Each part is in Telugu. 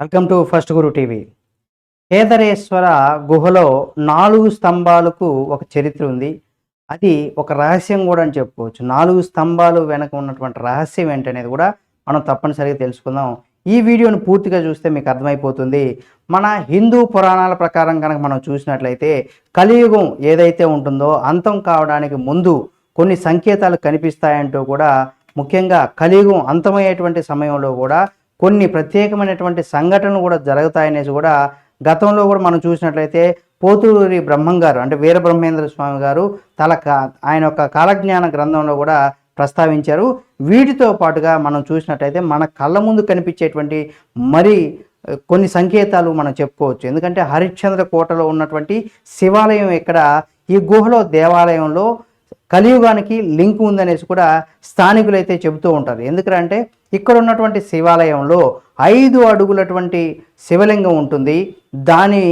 Welcome to first Guru TV. Kedareshwara గుహలో నాలుగు స్తంభాలకు ఒక చరిత్ర ఉంది. అది ఒక రహస్యం కూడా అని చెప్పుకోవచ్చు. నాలుగు స్తంభాలు వెనక ఉన్నటువంటి రహస్యం ఏంటనేది కూడా మనం తప్పనిసరిగా తెలుసుకుందాం. ఈ వీడియోను పూర్తిగా చూస్తే మీకు అర్థమైపోతుంది. మన హిందూ పురాణాల ప్రకారం కనుక మనం చూసినట్లయితే కలియుగం ఏదైతే ఉంటుందో అంతం కావడానికి ముందు కొన్ని సంకేతాలు కనిపిస్తాయంటూ కూడా ముఖ్యంగా కలియుగం అంతమయ్యేటువంటి సమయంలో కూడా కొన్ని ప్రత్యేకమైనటువంటి సంఘటనలు కూడా జరుగుతాయనేసి కూడా గతంలో కూడా మనం చూసినట్లయితే పోతూరి బ్రహ్మం గారు అంటే వీరబ్రహ్మేంద్ర స్వామి గారు తల కా- ఆయన యొక్క కాలజ్ఞాన గ్రంథంలో కూడా ప్రస్తావించారు. వీటితో పాటుగా మనం చూసినట్లయితే మన కళ్ళ ముందు కనిపించేటువంటి మరి కొన్ని సంకేతాలు మనం చెప్పుకోవచ్చు. ఎందుకంటే హరిశ్చంద్ర కోటలో ఉన్నటువంటి శివాలయం ఇక్కడ ఈ గుహలో దేవాలయంలో కలియుగానికి లింక్ ఉందనేసి కూడా స్థానికులు అయితే చెబుతూ ఉంటారు. ఎందుకంటే ఇక్కడ ఉన్నటువంటి శివాలయంలో ఐదు అడుగులటువంటి శివలింగం ఉంటుంది. దాని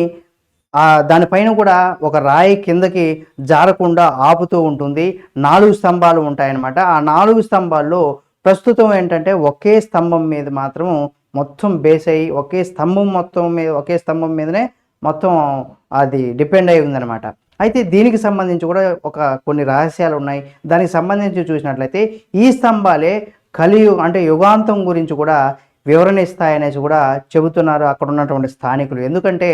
దానిపైన కూడా ఒక రాయి కిందకి జారకుండా ఆపుతూ ఉంటుంది. నాలుగు స్తంభాలు ఉంటాయన్నమాట. ఆ నాలుగు స్తంభాల్లో ప్రస్తుతం ఏంటంటే ఒకే స్తంభం మీద మాత్రం మొత్తం బేస్ అయ్యి ఒకే స్తంభం మొత్తం మీద ఒకే స్తంభం మీదనే మొత్తం అది డిపెండ్ అయి ఉందన్నమాట. అయితే దీనికి సంబంధించి కూడా ఒక కొన్ని రహస్యాలు ఉన్నాయి. దానికి సంబంధించి చూసినట్లయితే ఈ స్తంభాలే కలియు అంటే యుగాంతం గురించి కూడా వివరణ ఇస్తాయనేసి కూడా చెబుతున్నారు అక్కడ ఉన్నటువంటి స్థానికులు. ఎందుకంటే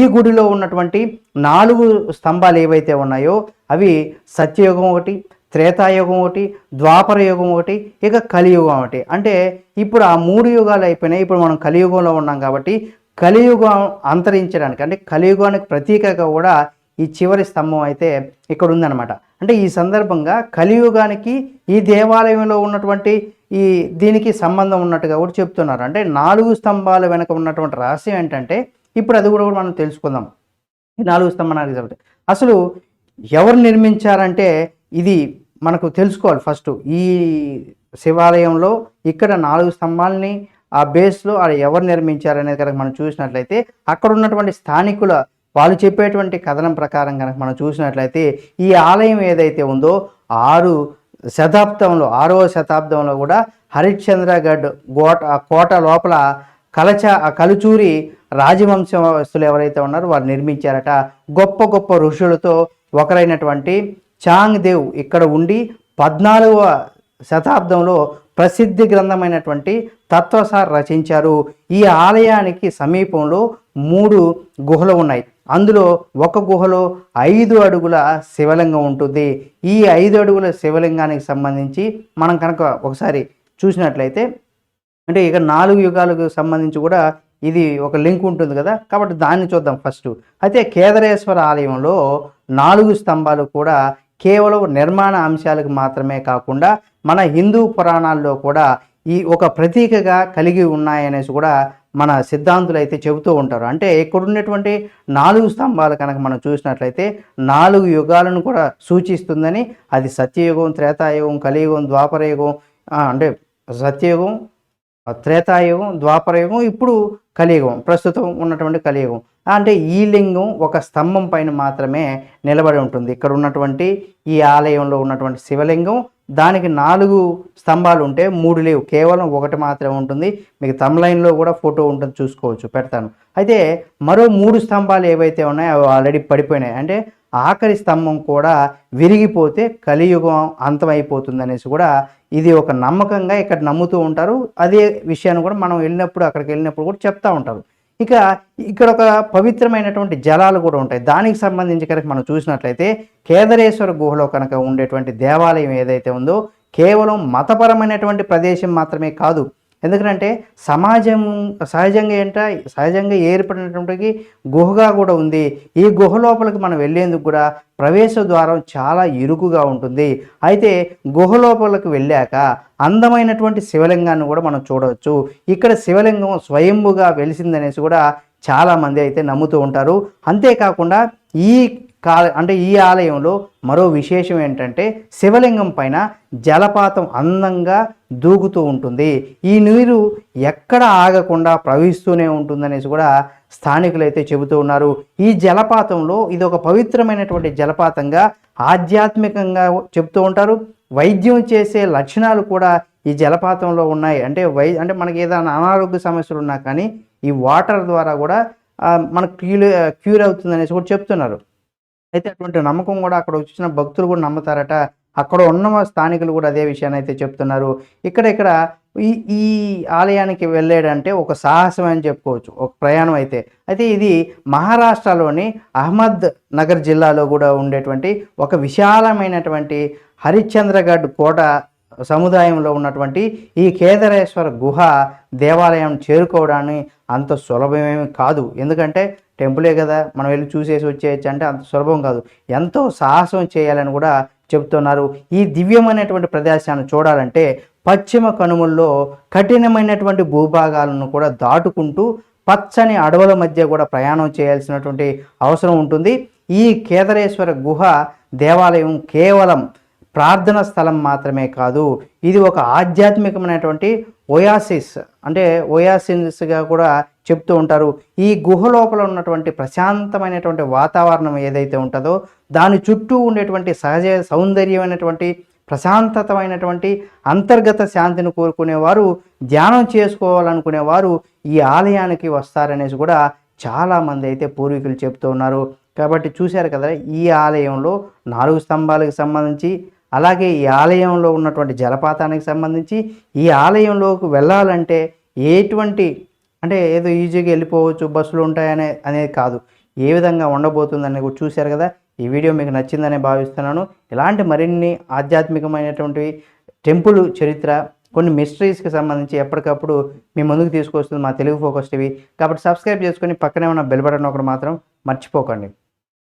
ఈ గుడిలో ఉన్నటువంటి నాలుగు స్తంభాలు ఏవైతే ఉన్నాయో అవి సత్యయుగం ఒకటి త్రేతాయుగం ఒకటి ద్వాపర యుగం ఒకటి ఇక కలియుగం ఒకటి. అంటే ఇప్పుడు ఆ మూడు యుగాలు అయిపోయినాయి. ఇప్పుడు మనం కలియుగంలో ఉన్నాం కాబట్టి కలియుగం అంతరించడానికి అంటే కలియుగానికి ప్రతీకగా కూడా ఈ చివరి స్తంభం అయితే ఇక్కడ ఉందన్నమాట. అంటే ఈ సందర్భంగా కలియుగానికి ఈ దేవాలయంలో ఉన్నటువంటి ఈ దీనికి సంబంధం ఉన్నట్టుగా కూడా చెప్తున్నారు. అంటే నాలుగు స్తంభాల వెనక ఉన్నటువంటి రహస్యం ఏంటంటే ఇప్పుడు అది కూడా మనం తెలుసుకుందాం. ఈ నాలుగు స్తంభానికి అసలు ఎవరు నిర్మించారంటే ఇది మనకు తెలుసుకోవాలి ఫస్ట్. ఈ శివాలయంలో ఇక్కడ నాలుగు స్తంభాలని ఆ బేస్లో అది ఎవరు నిర్మించారనేది కనుక మనం చూసినట్లయితే అక్కడ ఉన్నటువంటి స్థానికుల వాళ్ళు చెప్పేటువంటి కథనం ప్రకారం కనుక మనం చూసినట్లయితే ఈ ఆలయం ఏదైతే ఉందో ఆరు శతాబ్దంలో ఆరవ శతాబ్దంలో కూడా హరిశ్చంద్రగఢ్ గోట కోట లోపల కలచ కలుచూరి రాజవంశస్తులు ఎవరైతే ఉన్నారో వారు నిర్మించారట. గొప్ప గొప్ప ఋషులతో ఒకరైనటువంటి చాంగ్ దేవ్ ఇక్కడ ఉండి పద్నాలుగవ శతాబ్దంలో ప్రసిద్ధి గ్రంథమైనటువంటి తత్వసార్ రచించారు. ఈ ఆలయానికి సమీపంలో మూడు గుహలు ఉన్నాయి. అందులో ఒక గుహలో ఐదు అడుగుల శివలింగం ఉంటుంది. ఈ ఐదు అడుగుల శివలింగానికి సంబంధించి మనం కనుక ఒకసారి చూసినట్లయితే అంటే ఇక నాలుగు యుగాలకు సంబంధించి కూడా ఇది ఒక లింక్ ఉంటుంది కదా. కాబట్టి దాన్ని చూద్దాం ఫస్ట్. అయితే కేదరేశ్వర ఆలయంలో నాలుగు స్తంభాలు కూడా కేవలం నిర్మాణ అంశాలకు మాత్రమే కాకుండా మన హిందూ పురాణాల్లో కూడా ఈ ఒక ప్రతీకగా కలిగి ఉన్నాయనేసి కూడా మన సిద్ధాంతులు అయితే చెబుతూ ఉంటారు. అంటే ఇక్కడున్నటువంటి నాలుగు స్తంభాలు కనుక మనం చూసినట్లయితే నాలుగు యుగాలను కూడా సూచిస్తుందని అది సత్యయుగం త్రేతాయుగం కలియుగం ద్వాపరయుగం అంటే సత్యయుగం త్రేతాయుగం ద్వాపరయుగం ఇప్పుడు కలియుగం ప్రస్తుతం ఉన్నటువంటి కలియుగం. అంటే ఈ లింగం ఒక స్తంభం పైన మాత్రమే నిలబడి ఉంటుంది. ఇక్కడ ఉన్నటువంటి ఈ ఆలయంలో ఉన్నటువంటి శివలింగం దానికి నాలుగు స్తంభాలు ఉంటే మూడు లేవు. కేవలం ఒకటి మాత్రమే ఉంటుంది. మీకు తమ్లైన్లో కూడా ఫోటో ఉంటుంది. చూసుకోవచ్చు. పెడతాను. అయితే మరో మూడు స్తంభాలు ఏవైతే ఉన్నాయో అవి ఆల్రెడీ పడిపోయినాయి. అంటే ఆఖరి స్తంభం కూడా విరిగిపోతే కలియుగం అంతమైపోతుంది అనేసి కూడా ఇది ఒక నమ్మకంగా ఇక్కడ నమ్ముతూ ఉంటారు. అదే విషయాన్ని కూడా మనం వెళ్ళినప్పుడు అక్కడికి వెళ్ళినప్పుడు కూడా చెప్తూ ఉంటారు. ఇక ఇక్కడ ఒక పవిత్రమైనటువంటి జలాలు కూడా ఉంటాయి. దానికి సంబంధించి కనుక మనం చూసినట్లయితే కేదరేశ్వర గుహలో కనుక ఉండేటువంటి దేవాలయం ఏదైతే ఉందో కేవలం మతపరమైనటువంటి ప్రదేశం మాత్రమే కాదు ఎందుకంటే సమాజం సహజంగా ఏంట సహజంగా ఏర్పడినటువంటి గుహగా కూడా ఉంది. ఈ గుహ లోపలికి మనం వెళ్ళేందుకు కూడా ప్రవేశ ద్వారం చాలా ఇరుకుగా ఉంటుంది. అయితే గుహ లోపలికి వెళ్ళాక అందమైనటువంటి శివలింగాన్ని కూడా మనం చూడవచ్చు. ఇక్కడ శివలింగం స్వయంభుగా వెలిసిందనేసి కూడా చాలామంది అయితే నమ్ముతూ ఉంటారు. అంతేకాకుండా ఈ కా అంటే ఈ ఆలయంలో మరో విశేషం ఏంటంటే శివలింగం పైన జలపాతం అందంగా దూకుతూ ఉంటుంది. ఈ నీరు ఎక్కడ ఆగకుండా ప్రవహిస్తూనే ఉంటుందనేసి కూడా స్థానికులు అయితే చెబుతూ ఉన్నారు. ఈ జలపాతంలో ఇది ఒక పవిత్రమైనటువంటి జలపాతంగా ఆధ్యాత్మికంగా చెబుతూ ఉంటారు. వైద్యం చేసే లక్షణాలు కూడా ఈ జలపాతంలో ఉన్నాయి. అంటే వై అంటే మనకి ఏదైనా అనారోగ్య సమస్యలు ఉన్నా కానీ ఈ వాటర్ ద్వారా కూడా మనకు క్యూర్ క్యూర్ అవుతుంది అనేసి కూడా చెప్తున్నారు. అయితే అటువంటి నమ్మకం కూడా అక్కడ వచ్చిన భక్తులు కూడా నమ్ముతారట. అక్కడ ఉన్న స్థానికులు కూడా అదే విషయాన్ని అయితే చెప్తున్నారు. ఇక్కడ ఇక్కడ ఈ ఈ ఆలయానికి వెళ్ళాడంటే ఒక సాహసం అని చెప్పుకోవచ్చు ఒక ప్రయాణం అయితే. అయితే ఇది మహారాష్ట్రలోని అహ్మద్ నగర్ జిల్లాలో కూడా ఉండేటువంటి ఒక విశాలమైనటువంటి హరిశ్చంద్రగఢ్ కోట సముదాయంలో ఉన్నటువంటి ఈ కేదారేశ్వర గుహ దేవాలయం చేరుకోవడాన్ని అంత సులభమేమి కాదు. ఎందుకంటే టెంపులే కదా మనం వెళ్ళి చూసేసి వచ్చేయచ్చు అంటే అంత సులభం కాదు. ఎంతో సాహసం చేయాలని కూడా చెప్తున్నారు ఈ దివ్యమైనటువంటి ప్రదేశాన్ని చూడాలంటే పశ్చిమ కనుమల్లో కఠినమైనటువంటి భూభాగాలను కూడా దాటుకుంటూ పచ్చని అడవుల మధ్య కూడా ప్రయాణం చేయాల్సినటువంటి అవసరం ఉంటుంది. ఈ కేదరేశ్వర గుహ దేవాలయం కేవలం ప్రార్థన స్థలం మాత్రమే కాదు ఇది ఒక ఆధ్యాత్మికమైనటువంటి ఓయాసిస్. అంటే ఓయాసిస్గా కూడా చెప్తూ ఉంటారు ఈ గుహ లోపల ఉన్నటువంటి ప్రశాంతమైనటువంటి వాతావరణం ఏదైతే ఉంటుందో దాని చుట్టూ ఉండేటువంటి సహజ సౌందర్యమైనటువంటి ప్రశాంతతమైనటువంటి అంతర్గత శాంతిని కోరుకునేవారు ధ్యానం చేసుకోవాలనుకునేవారు ఈ ఆలయానికి వస్తారనేసి కూడా చాలామంది అయితే పూర్వీకులు చెప్తూ ఉన్నారు. కాబట్టి చూశారు కదా ఈ ఆలయంలో నాలుగు స్తంభాలకు సంబంధించి అలాగే ఈ ఆలయంలో ఉన్నటువంటి జలపాతానికి సంబంధించి ఈ ఆలయంలోకి వెళ్ళాలంటే ఎటువంటి అంటే ఏదో ఈజీగా వెళ్ళిపోవచ్చు బస్సులు ఉంటాయనే అనేది కాదు. ఏ విధంగా ఉండబోతుందని కూడా చూశారు కదా. ఈ వీడియో మీకు నచ్చిందని భావిస్తున్నాను. ఇలాంటి మరిన్ని ఆధ్యాత్మికమైనటువంటి టెంపుల్ చరిత్ర కొన్ని మిస్టరీస్కి సంబంధించి ఎప్పటికప్పుడు మీ ముందుకు తీసుకొస్తుంది మా తెలుగు ఫోకస్ టీవీ. కాబట్టి సబ్స్క్రైబ్ చేసుకొని పక్కనే ఉన్న బెల్ బటన్ ఒకటి మాత్రం మర్చిపోకండి.